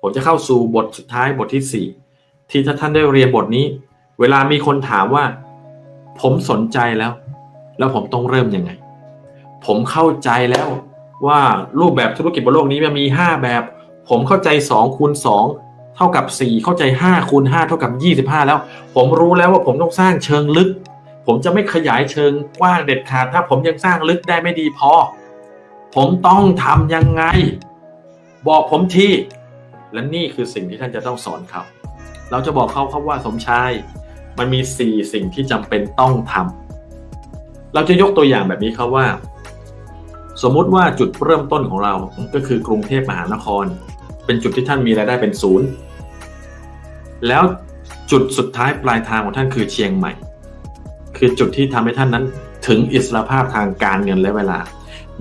ผมจะเข้าสู่บทสุดท้ายบทที่ 4 ที่ถ้าท่านได้เรียนบทนี้ เวลามีคนถามว่า ผมสนใจแล้ว แล้วผมต้องเริ่มยังไง ผมเข้าใจแล้วว่ารูปแบบธุรกิจบนโลกนี้มันมี 5 แบบ ผมเข้าใจ2คูณ2เท่ากับ 4 เข้าใจ5คูณ5เท่ากับ 25 แล้ว ผมรู้แล้วว่าผมต้องสร้างเชิงลึก ผมจะไม่ขยายเชิงกว้างเด็ดขาด ถ้าผมยังสร้างลึกได้ไม่ดีพอ ผมต้องทำยังไง บอกผมที และนี่คือสิ่งที่ท่านจะต้องสอนเขาเราจะบอกเขาครับว่าสมชาย มันมี4สิ่งที่จำเป็นต้องทำเราจะยกตัวอย่างแบบนี้ครับว่า สมมุติว่าจุดเริ่มต้นของเราก็คือกรุงเทพมหานคร เป็นจุดที่ท่านมีรายได้เป็นศูนย์แล้วจุดสุดท้ายปลายทางของท่านคือเชียงใหม่ คือจุดที่ทำให้ท่านนั้นถึงอิสรภาพทางการเงินและเวลา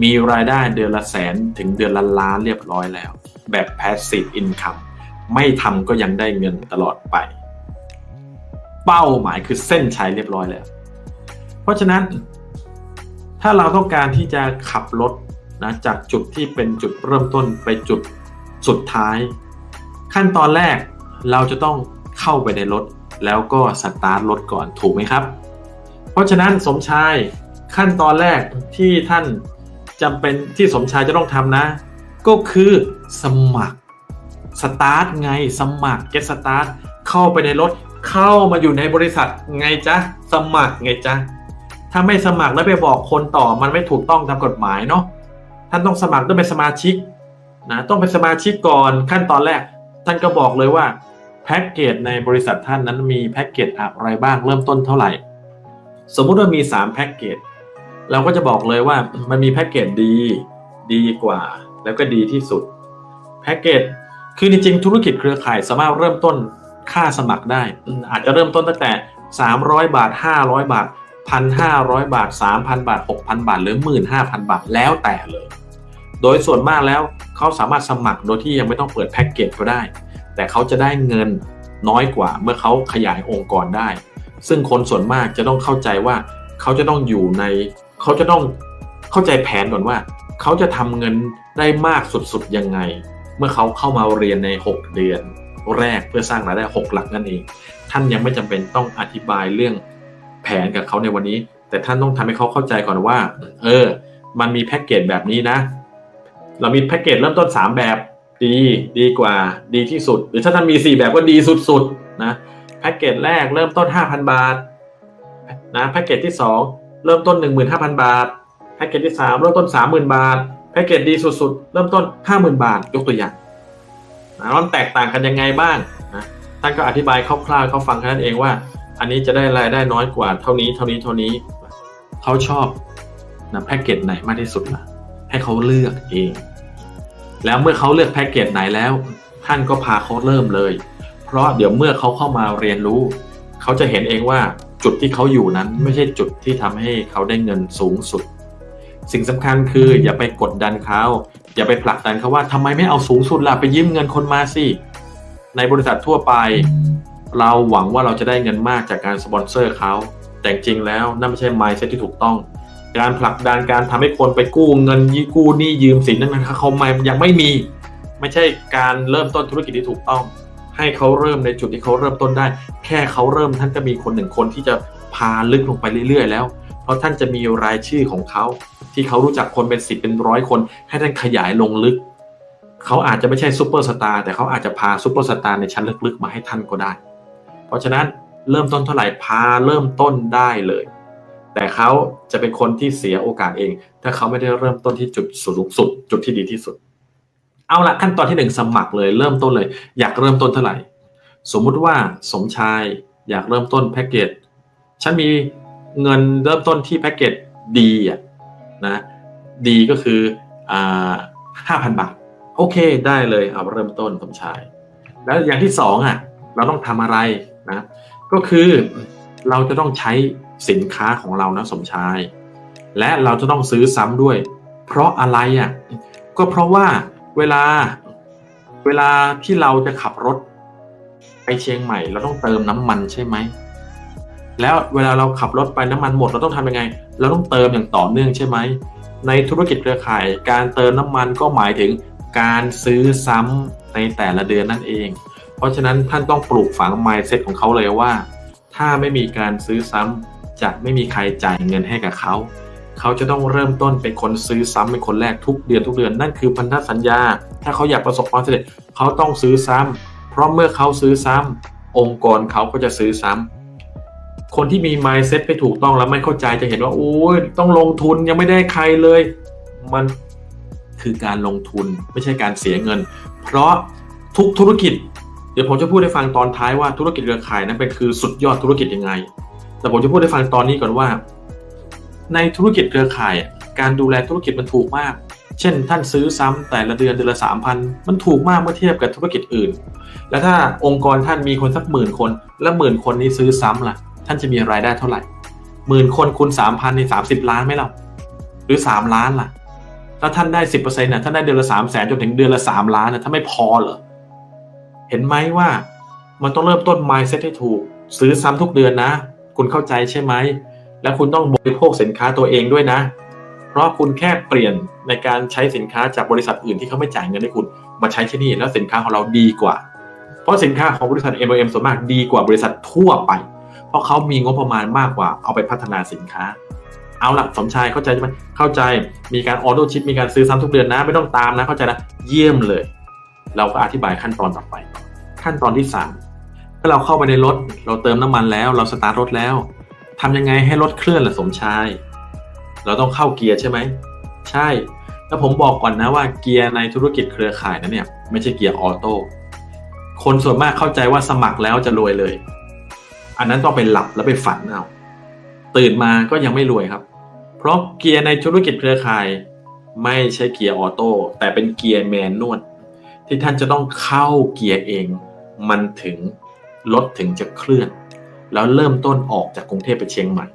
มีรายได้เดือนละแสนถึงเดือนละล้านเรียบร้อยแล้ว แบบ passive income ไม่ทำก็ยังได้เงินตลอดไป เป้าหมายคือเส้นชัยเรียบร้อยแล้ว เพราะฉะนั้น ถ้าเราต้องการที่จะขับรถนะจากจุดที่เป็นจุดเริ่มต้นไปจุดสุดท้าย ขั้นตอนแรกเราจะต้องเข้าไปในรถ แล้วก็สตาร์ทรถก่อนถูกไหมครับ เพราะฉะนั้นสมชายขั้นตอนแรกที่ท่านจำเป็นที่สมชายจะต้องทำนะ ก็คือสมัครสตาร์ทไงสมัคร get start เข้าไปในรถเข้ามาอยู่ในบริษัทไงจ๊ะสมัครไงจ๊ะถ้าไม่สมัครแล้วไปบอกคนต่อมันไม่ถูกต้องตามกฎหมายเนาะท่านต้องสมัครต้องเป็นสมาชิกนะต้องเป็นสมาชิกก่อนขั้นตอนแรก ท่านก็บอกเลยว่าแพ็กเกจในบริษัทท่านนั้นมีแพ็กเกจอะไรบ้างเริ่มต้นเท่าไหร่ สมมุติว่ามี3แพ็กเกจเราก็จะบอกเลยว่ามันมีแพ็กเกจดีดีกว่า แล้วก็ดีที่สุดแพ็กเกจคือจริงๆธุรกิจเครือข่ายสามารถเริ่มต้นค่าสมัครได้ อาจจะเริ่มต้นตั้งแต่ 300 บาท 500 บาท 1,500 บาท 3,000 บาท 6,000 บาท หรือ 15,000 บาทแล้วแต่เลย โดยส่วนมากแล้วเขาสามารถสมัครโดยที่ยังไม่ต้องเปิดแพ็กเกจก็ได้ แต่เขาจะได้เงินน้อยกว่าเมื่อเขาขยายองค์กรได้ ซึ่งคนส่วนมากจะต้องเข้าใจว่าเขาจะต้องอยู่ใน เขาจะต้องเข้าใจแผนก่อนว่า เขาจะทำเงินได้มากสุดๆยังไง เมื่อเขาเข้ามาเรียนใน 6 เดือนแรกเพื่อสร้างรายได้ 6 หลักนั่นเอง ท่านยังไม่จำเป็นต้องอธิบายเรื่องแผนกับเขาในวันนี้ แต่ท่านต้องทำให้เขาเข้าใจก่อนว่า เออ มันมีแพ็กเกจแบบนี้นะ เรามีแพ็กเกจเริ่มต้น 3 แบบดีดีกว่าดีที่สุด หรือถ้าท่านมี 4 แบบก็ดีสุดๆนะแพ็กเกจแรกเริ่มต้น 5,000 บาทนะแพ็กเกจที่ 2 เริ่มต้น 15,000 บาท แพ็กเกจที่ 3 เริ่มต้น 30,000 บาท แพ็กเกจดีสุดๆ เริ่มต้น 50,000 บาท ยกตัวอย่างนะมันแตกต่างกันยังไงบ้างนะท่านก็อธิบายคร่าวๆเขาฟังแค่นั้นเองว่า อันนี้จะได้รายได้น้อยกว่าเท่านี้เท่านี้เท่านี้เขาชอบนะแพ็กเกจไหนมากที่สุดล่ะให้เขาเลือกเอง แล้วเมื่อเขาเลือกแพ็กเกจไหนแล้ว ท่านก็พาเขาเริ่มเลย เพราะเดี๋ยวเมื่อเขาเข้ามาเรียนรู้ เขาจะเห็นเองว่าจุดที่เขาอยู่นั้นไม่ใช่จุดที่ทำให้เขาได้เงินสูงสุด สิ่งสำคัญคืออย่าไปกดดันเขาอย่าไปผลักดันเขาว่าทำไมไม่เอาสูงสุดล่ะไปยืมเงินคนมาสิในบริษัททั่วไป เราหวังว่าเราจะได้เงินมากจากการสปอนเซอร์เขาแต่จริงแล้วนั่นไม่ใช่ mindset ที่ถูกต้อง การผลักดันการทำให้คนไปกู้เงินยี่กู้หนี้ยืมสินนั้นมันเขาไม่ยังไม่มี ไม่ใช่การเริ่มต้นธุรกิจที่ถูกต้อง ให้เขาเริ่มในจุดที่เขาเริ่มต้นได้ แค่เขาเริ่มท่านก็มีคนหนึ่งคนที่จะพาลึกลงไปเรื่อยๆ แล้ว เพราะท่านจะมีรายชื่อของเขา ที่เขารู้จักคนเป็นสิบเป็นร้อยคน ให้ท่านขยายลงลึก เขาอาจจะไม่ใช่ซูเปอร์สตาร์แต่เขาอาจจะพาซูเปอร์สตาร์ในชั้นลึกๆ มาให้ท่านก็ได้ เพราะฉะนั้นเริ่มต้นเท่าไหร่พาเริ่มต้นได้เลย แต่เขาจะเป็นคนที่เสียโอกาสเอง ถ้าเขาไม่ได้เริ่มต้นที่จุดสูงสุด จุดที่ดีที่สุด เอาละขั้นตอนที่หนึ่งสมัครเลยเริ่มต้นเลย อยากเริ่มต้นเท่าไหร่ สมมุติว่าสมชายอยากเริ่มต้นแพ็กเกจฉันมีเงินเริ่มต้นที่แพ็กเกจดีอะ นะดีก็คืออ่าห้าพันบาท โอเคได้เลยเอาเริ่มต้นสมชาย แล้วอย่างที่สองอะเราต้องทำอะไรนะก็คือเราจะต้องใช้สินค้าของเรานะสมชาย และเราจะต้องซื้อซ้ำด้วย เพราะอะไรอะก็เพราะว่าเวลาเวลาที่เราจะขับรถไปเชียงใหม่ เราต้องเติมน้ำมันใช่ไหม แล้วเวลาเราขับรถไปน้ำมันหมดเราต้องทำยังไง เราต้องเติมอย่างต่อเนื่องใช่ไหม ในธุรกิจเครือข่าย การเติมน้ำมันก็หมายถึงการซื้อซ้ำในในแต่ละเดือนนั่นเอง เพราะฉะนั้นท่านต้องปลูกฝัง mindset ของเขาเลยว่า ถ้าไม่มีการซื้อซ้ำจะไม่มีใครจ่ายเงินให้กับเขา เขาจะต้องเริ่มต้นเป็นคนซื้อซ้ำเป็นคนแรกทุกเดือนทุกเดือนนั่นคือพันธสัญญา ถ้าเขาอยากประสบความสำเร็จเขาต้องซื้อซ้ำเพราะเมื่อเขาซื้อซ้ำองค์กรเขาก็จะซื้อซ้ำ คนที่มี mindset ไม่ถูกต้องแล้วไม่เข้าใจจะเห็นว่าโอ้ยต้องลงทุนยังไม่ได้ใครเลย มันคือการลงทุนไม่ใช่การเสียเงิน เพราะทุกธุรกิจ เดี๋ยวผมจะพูดให้ฟังตอนท้ายว่าธุรกิจเครือข่ายนั้นเป็นคือสุดยอดธุรกิจยังไง แต่ผมจะพูดให้ฟังตอนนี้ก่อนว่า ในธุรกิจเครือข่าย การดูแลธุรกิจมันถูกมาก เช่น ท่านซื้อซ้ำแต่ละเดือนเดือนละสามพันมันถูกมากเมื่อเทียบกับธุรกิจอื่น แล้วถ้าองค์กรท่านมีคนสักหมื่นคน แล้วหมื่นคนนี้ซื้อซ้ำล่ะ ท่านจะมีรายได้เท่าไหร่หมื่นคนคูณสามพันในสามสิบล้านไหมเราหรือสามล้านล่ะ ถ้าท่านได้สิบเปอร์เซ็นต์น่ะท่านได้เดือนละสามแสนจนถึงเดือนละสามล้านน่ะถ้าไม่พอเหรอเห็นไหมว่ามันต้องเริ่มต้น mindset ให้ถูก ซื้อซ้ำทุกเดือนนะ คุณเข้าใจใช่ไหม แล้วคุณต้องบริโภคสินค้าตัวเองด้วยนะ เพราะคุณแค่เปลี่ยนในการใช้สินค้าจากบริษัทอื่นที่เขาไม่จ่ายเงินให้คุณ มาใช้ที่นี่แล้วสินค้าของเราดีกว่า เพราะสินค้าของบริษัท M&M ส่วนมากดีกว่าบริษัททั่วไป เพราะเขามีงบประมาณมากกว่าเอาไปพัฒนาสินค้า เอาละสมชายเข้าใจใช่ไหมเข้าใจมีการออโต้ชิปมีการซื้อซ้ำทุกเดือนนะ ไม่ต้องตามนะเข้าใจนะเยี่ยมเลย เราก็อธิบายขั้นตอนต่อไป ขั้นตอนที่3เมื่อเราเข้าไปในรถ เราเติมน้ำมันแล้ว เราสตาร์ทรถแล้วทำยังไงให้รถเคลื่อนล่ะสมชาย เราต้องเข้าเกียร์ใช่ไหมใช่แล้วผมบอกก่อนนะว่าเกียร์ในธุรกิจเครือข่ายนั้นเนี่ยไม่ใช่เกียร์ออโต้คนส่วนมากเข้าใจว่าสมัครแล้วจะรวยเลย อันนั้นต้องไปหลับแล้วไปฝันเอาตื่นมาก็ยังไม่รวยครับ เพราะเกียร์ในธุรกิจเครือข่าย ไม่ใช่เกียร์ออโต้แต่เป็นเกียร์แมนนวลที่ท่านจะต้องเข้าเกียร์เอง มันถึงรถถึงจะเคลื่อน แล้วเริ่มต้นออกจากกรุงเทพไปเชียงใหม่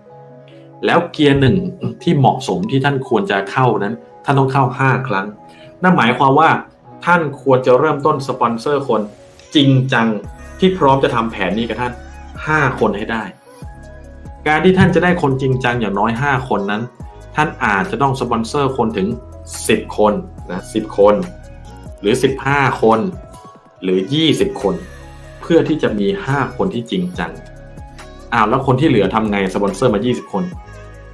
แล้วเกียร์หนึ่งที่เหมาะสมที่ท่านควรจะเข้านั้น ท่านต้องเข้า 5 ครั้ง นั่นหมายความว่าท่านควรจะเริ่มต้นสปอนเซอร์คนจริงจังที่พร้อมจะทำแผนนี้กับท่าน 5คนให้ได้ การที่ท่านจะได้คนจริงจังอย่างน้อย 5 คนนั้น ท่านอาจจะต้องสปอนเซอร์คนถึง 10 คนนะ10 คน หรือ 15 คน หรือ 20 คน เพื่อที่จะมี 5 คนที่จริงจังอ้าวแล้วคนที่เหลือทำไงสปอนเซอร์มา 20 คน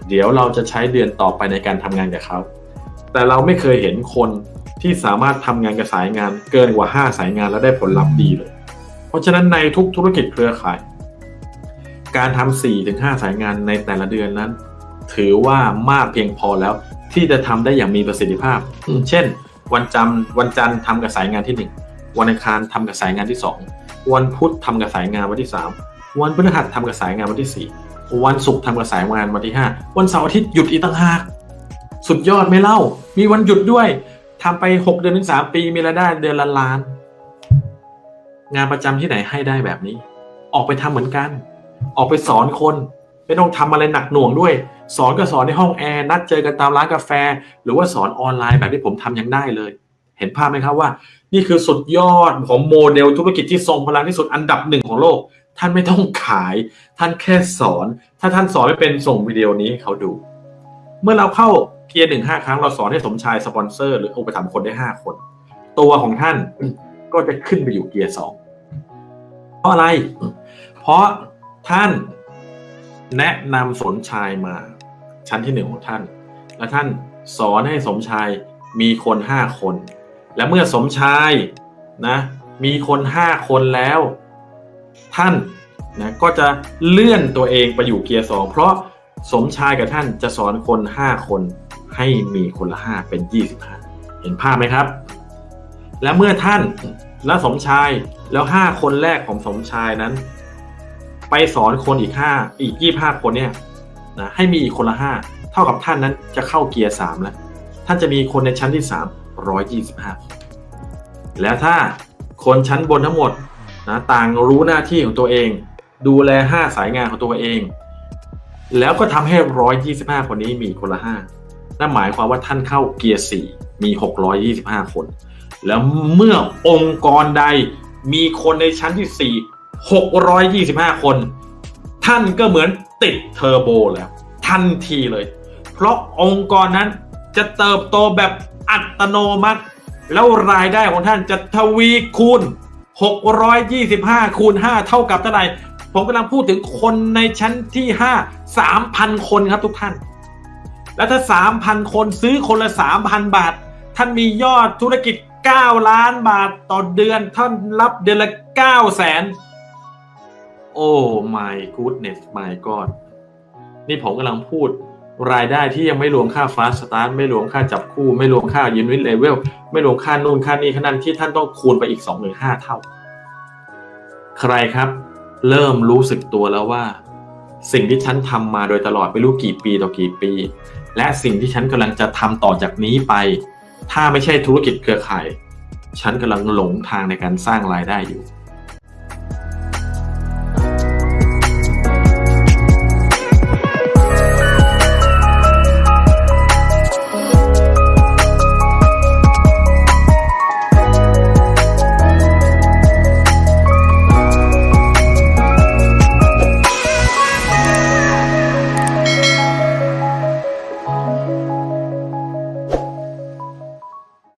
เดี๋ยวเราจะใช้เดือนต่อไปในการทำงานกับเขาแต่เราไม่เคยเห็นคนที่สามารถทำงานกับสายงานเกินกว่า 5 สายงานแล้วได้ผลลัพธ์ดีเลย เพราะฉะนั้นในทุกธุรกิจเครือข่าย การทำ4ถึง5สายงานในแต่ละเดือนนั้น ถือว่ามากเพียงพอแล้วที่จะทำได้อย่างมีประสิทธิภาพ เช่น วันจันทร์วันจันทร์ทำกับสายงานที่ 1 วันอังคารทำกับสายงานที่ 2 วันพุธทำกับสายงานวันที่ 3 วันพฤหัสทำกับสายงานวันที่ 4 วันศุกร์ทำกับสายงานวันที่ 5 วันเสาร์อาทิตย์หยุดอีกต่างหากสุดยอดไม่เล่า มีวันหยุดด้วยทำไป 6 เดือนถึง3ปีมีรายได้เดือนละล้าน งานประจำที่ไหนให้ได้แบบนี้ ออกไปทำเหมือนกัน ออกไปสอนคนไม่ต้องทำอะไรหนักหน่วงด้วย สอนก็สอนในห้องแอร์นัดเจอกันตามร้านกาแฟ หรือว่าสอนออนไลน์แบบที่ผมทำยังได้เลย เห็นภาพไหมครับว่า นี่คือสุดยอดของโมเดลธุรกิจที่ทรงพลังที่สุดอันดับหนึ่งของโลก ท่านไม่ต้องขาย ท่านแค่สอน ถ้าท่านสอนไม่เป็นส่งวิดีโอนี้ให้เขาดู เมื่อเราเข้าเกียร์หนึ่งห้าครั้งเราสอนให้สมชายสปอนเซอร์หรืออุปถัมภ์คนได้ห้าคน ตัวของท่านก็จะขึ้นไปอยู่เกียร์สองเพราะอะไร เพราะ ท่านแนะนำสมชายมา ชั้นที่หนึ่งของท่าน และท่านสอนให้สมชายมีคนห้าคน และเมื่อสมชายนะ มีคนห้าคนแล้ว ท่านนะก็จะเลื่อนตัวเองไปอยู่เกียร์สองเพราะสมชายกับท่านจะสอนคนห้าคนให้มีคนละห้าเป็นยี่สิบห้าเห็นภาพไหมครับ และเมื่อท่านและสมชายแล้วห้าคนแรกของสมชายนั้น ไปสอนคนอีกห้าอีกยี่ห้าคนเนี่ยนะให้มีอีกคนละห้าเท่ากับท่านนั้นจะเข้าเกียร์สามแล้ว ท่านจะมีคนในชั้นที่สามร้อยยี่สิบห้าคนแล้วถ้าคนชั้นบนทั้งหมดนะต่างรู้หน้าที่ของตัวเอง ดูแลห้าสายงานของตัวเอง แล้วก็ทำให้ร้อยยี่สิบห้าคนนี้มีคนละห้านั่นหมายความว่าท่านเข้าเกียร์สี่มีหกร้อยยี่สิบห้าคน แล้วเมื่อองค์กรใดมีคนในชั้นที่สี่ หกร้อยยี่สิบห้าคน ท่านก็เหมือนติดเทอร์โบแล้วทันทีเลย เพราะองค์กรนั้นจะเติบโตแบบอัตโนมัติ แล้วรายได้ของท่านจะทวีคูณ 625 คูณ 5 เท่ากับเท่าไหร่ผมกำลังพูดถึงคนในชั้นที่ 5 3,000 คนครับทุกท่าน แล้วถ้า 3,000 คนซื้อคนละ 3,000 บาท ท่านมียอดธุรกิจ 9 ล้านบาทต่อเดือน ท่านรับเดือนละ9แสน โอ้ my goodness my god นี่ผมกำลังพูดรายได้ที่ยังไม่รวมค่าฟาสสตาร์ทไม่รวมค่าจับคู่ ไม่รวมค่ายูนิตเลเวลไม่รวมค่านู่นค่านี่ค่านั้นที่ท่านต้องคูณไปอีก2หรือ5เท่า ใครครับ เริ่มรู้สึกตัวแล้วว่า สิ่งที่ฉันทำมาโดยตลอดไม่รู้กี่ปีต่อกี่ปี และสิ่งที่ฉันกำลังจะทำต่อจากนี้ไป ถ้าไม่ใช่ธุรกิจเครือข่าย ฉันกำลังหลงทางในการสร้างรายได้อยู่